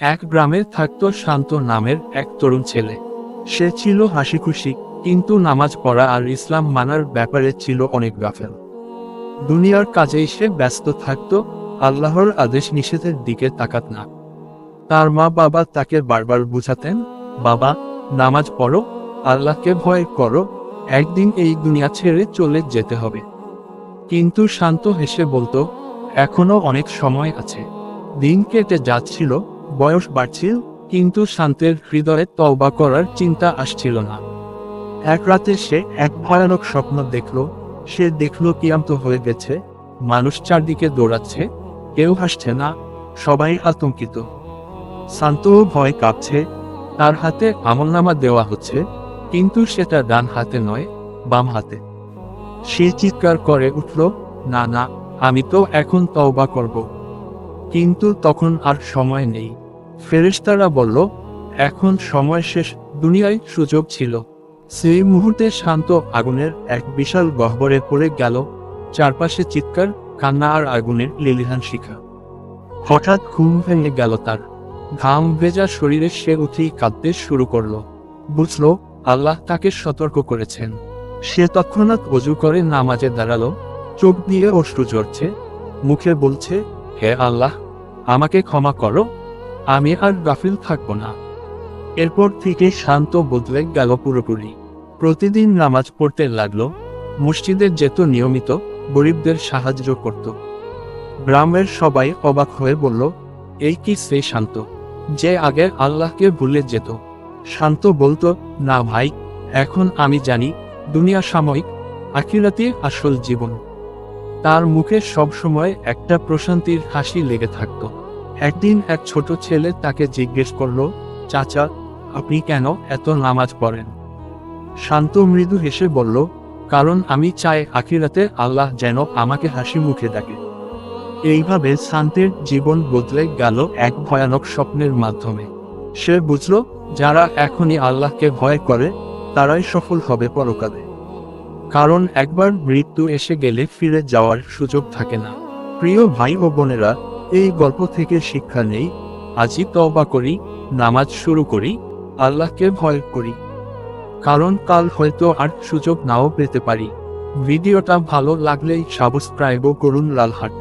এক গ্রামে থাকত শান্ত নামের এক তরুণ ছেলে। সে ছিল হাসিখুশি, কিন্তু নামাজ পড়া আর ইসলাম মানার ব্যাপারে ছিল অনেক গাফেল। দুনিয়ার কাজেই সে ব্যস্ত থাকত, আল্লাহর আদেশ নিষেধের দিকে তাকাত না। তার মা বাবা তাকে বারবার বুঝাতেন, বাবা, নামাজ পড়ো, আল্লাহকে ভয় করো, একদিন এই দুনিয়া ছেড়ে চলে যেতে হবে। কিন্তু শান্ত হেসে বলতো, এখনও অনেক সময় আছে। দিন কেটে যাচ্ছিল বয়স বাড়ছিল, কিন্তু শান্তের হৃদয়ে তওবা করার চিন্তা আসছিল না। এক রাতে সে এক ভয়ানক স্বপ্ন দেখল, সে দেখল কিয়ান্ত হয়ে গেছে, মানুষ চারদিকে দৌড়াচ্ছে, কেউ হাসছে না, সবাই আতঙ্কিত। শান্তও ভয় কাঁপছে, তার হাতে আমলনামা দেওয়া হচ্ছে, কিন্তু সেটা ডান হাতে নয়, বাম হাতে। সে চিৎকার করে উঠল, না না, আমি তো এখন তওবা করব। কিন্তু তখন আর সময় নেই। ফেরেশতারা বলল, এখন সময় শেষ, দুনিয়ায় সুযোগ ছিল। সেই মুহূর্তে শান্ত আগুনের এক বিশাল গহ্বরে পড়ে গেল, চারপাশে চিৎকার, কান্না আর আগুনের লিলিহান শিখা। হঠাৎ ঘুম ভেঙে গেল তার। ঘাম ভেজা শরীরে সে উঠেই কাঁদতে শুরু করল। বুঝলো, আল্লাহ তাকে সতর্ক করেছেন। সে তৎক্ষণাৎ অজু করে নামাজে দাঁড়াল, চোখ দিয়ে অশ্রু ঝরছে, মুখে বলছে, হে আল্লাহ আমাকে ক্ষমা করো, আমি আর গাফিল থাকব না। এরপর থেকে শান্ত বদলে গেল পুরোপুরি। প্রতিদিন নামাজ পড়তে লাগল, মসজিদে যেত নিয়মিত গরিবদের সাহায্য করত। গ্রামের সবাই অবাক হয়ে বলল, এই কি সে শান্ত, যে আগে আল্লাহকে ভুলে যেত। শান্ত বলতো, না ভাই, এখন আমি জানি, দুনিয়া সাময়িক আখিরাতে আসল জীবন। তার মুখে সবসময় একটা প্রশান্তির হাসি লেগে থাকত। একদিন এক ছোট ছেলে তাকে জিজ্ঞেস করল, চাচা, আপনি কেন এত নামাজ পড়েন? শান্ত মৃদু হেসে বলল, কারণ আমি চাই আখিরাতে আল্লাহ যেন আমাকে হাসি মুখে ডাকে। এইভাবে শান্তের জীবন বদলে গেল এক ভয়ানক স্বপ্নের মাধ্যমে। সে বুঝল, যারা এখনই আল্লাহকে ভয় করে, তারাই সফল হবে পরকালে। কারণ একবার মৃত্যু এসে গেলে ফিরে যাওয়ার সুযোগ থাকে না। প্রিয় ভাই ও বোনেরা, এই গল্প থেকে শিক্ষা নেই। আজই তবা করি, নামাজ শুরু করি, আল্লাহকে ভয় করি। কারণ কাল হয়তো আর সুযোগ নাও পেতে পারি। ভিডিওটা ভালো লাগলেই সাবস্ক্রাইবও করুন লালহাট।